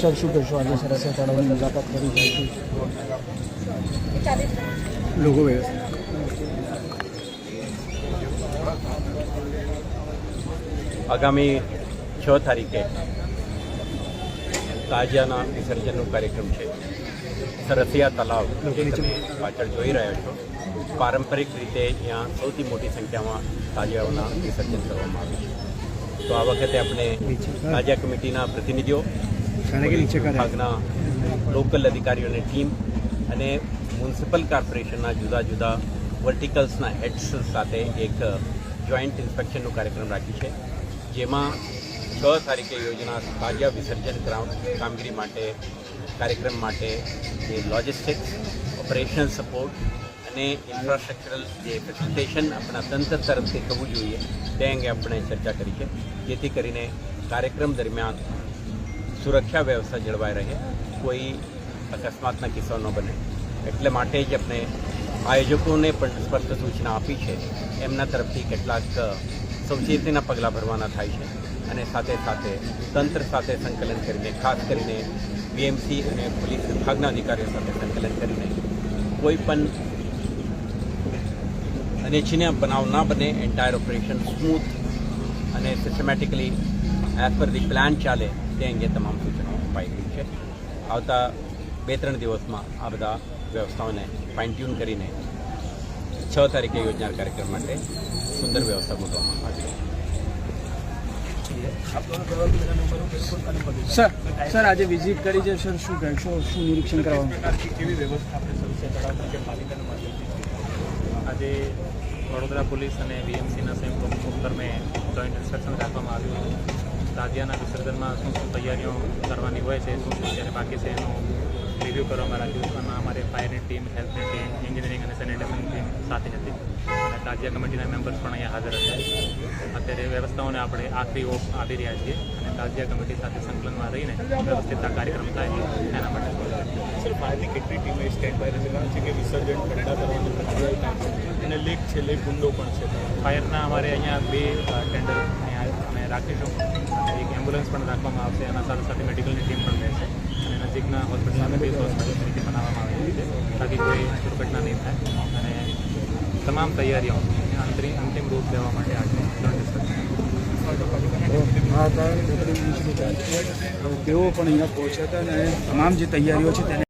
Sir, શું કહેશો આજે સરસ તળાવની મુલાકાત કરી છે. લોકો આગામી છ તારીખે તાજિયાના વિસર્જનનો કાર્યક્રમ છે. સરસિયા તલાવ જે તમે પાછળ જોઈ રહ્યા છો પારંપરિક રીતે ત્યાં સૌથી મોટી સંખ્યામાં તાજિયાઓના વિસર્જન કરવામાં આવે છે. તો આ વખતે આપણે તાજિયા કમિટીના પ્રતિનિધિઓ વિભાગના લોકલ અધિકારીઓની ટીમ અને મ્યુનિસિપલ કોર્પોરેશનના જુદા જુદા વર્ટિકલ્સના હેડ્સ સાથે એક જોઈન્ટ ઇન્સ્પેક્શનનો કાર્યક્રમ રાખ્યું છે જેમાં છ તારીખે યોજના તાજિયા વિસર્જન કામગીરી માટે કાર્યક્રમ માટે જે લોજિસ્ટિક્સ ઓપરેશન સપોર્ટ અને ઇન્ફ્રાસ્ટ્રક્ચરલ જે ફેસિલિટેશન આપણા તંત્ર તરફથી થવું જોઈએ, તે અંગે આપણે ચર્ચા કરી છે. જેથી કરીને કાર્યક્રમ દરમિયાન સુરક્ષા વ્યવસ્થા જળવાઈ રહે, કોઈ અકસ્માતના કિસ્સો ન બને. એટલે માટે જ આપણે આયોજકોને પણ સ્પષ્ટ સૂચના આપી છે. એમના તરફથી કેટલાક સાવચેતીના પગલાં ભરવાના થાય છે અને સાથે સાથે તંત્ર સાથે સંકલન કરીને ખાસ કરીને બીએમસી અને પોલીસ વિભાગના અધિકારીઓ સાથે સંકલન કરીને કોઈ પણ અનિચ્છનીય બનાવ ના બને એન્ટાયર ઓપરેશન સ્મૂથ અને systematically as per the plan ચાલે, તે અંગે તમામ સૂચનાઓ અપાઈ ગઈ છે. આવતા બે ત્રણ દિવસમાં આ બધા વ્યવસ્થાઓને ફાઇન ટ્યુન કરીને છ તારીખે યોજનાર કાર્યક્રમ માટે સુંદર વ્યવસ્થા ગોઠવવામાં આવી છે. સર સર આજે વિઝિટ કરી છે સર શું કહેશો શું નિરીક્ષણ કરવાનું? કેવી વ્યવસ્થા આપણે સરસિયા તળાવ નગરપાલિકાના માધ્યમથી આજે વડોદરા પોલીસ અને બીએમસીના સંયુક્ત ઉપક્રમે જોઈન્ટ ઇન્સ્ટ્રક્શન રાખવામાં આવ્યું હતું. તાજિયાના વિસર્જનમાં શું શું તૈયારીઓ કરવાની હોય છે શું શું જ્યારે બાકી છે એનું રિવ્યૂ કરવામાં રાખ્યું અને અમારે ફાયરની ટીમ હેલ્થની ટીમ એન્જિનિયરિંગ અને સેનિટેશનની ટીમ સાથે હતી. તાજિયા કમિટીના મેમ્બર્સ પણ અહીંયા હાજર હતા અત્યારે વ્યવસ્થાઓને આપણે આખરી ઓપ આપી રહ્યા છીએ અને તાજિયા કમિટી સાથે સંકલનમાં રહીને વ્યવસ્થિત આ કાર્યક્રમ થાય એના માટે ફાયરની કેટલી ટીમો સ્ટેન્ડ બાય રહેલા છે કે વિસર્જન ઠંડા કરવાની પ્રક્રિયા અને લીક છે લીક ગુંડો પણ છે. ફાયરના અમારે અહીંયા બે ટેન્ડર અહીંયા અમે રાખીશું. એક એમ્બ્યુલન્સ પણ રાખવામાં આવશે એના સાથે સાથે મેડિકલની ટીમ પણ રહેશે. અને નજીકના હોસ્પિટલમાં બેઝ હોસ્પિટલ તરીકે બનાવવામાં આવેલી છે. તાકી કોઈ દુર્ઘટના નહીં થાય. અને તમામ તૈયારીઓ અંતિમ રૂપ દેવા માટે આજે તેઓ પણ અહીંયા પહોંચ્યા હતા અને તમામ જે તૈયારીઓ છે તેને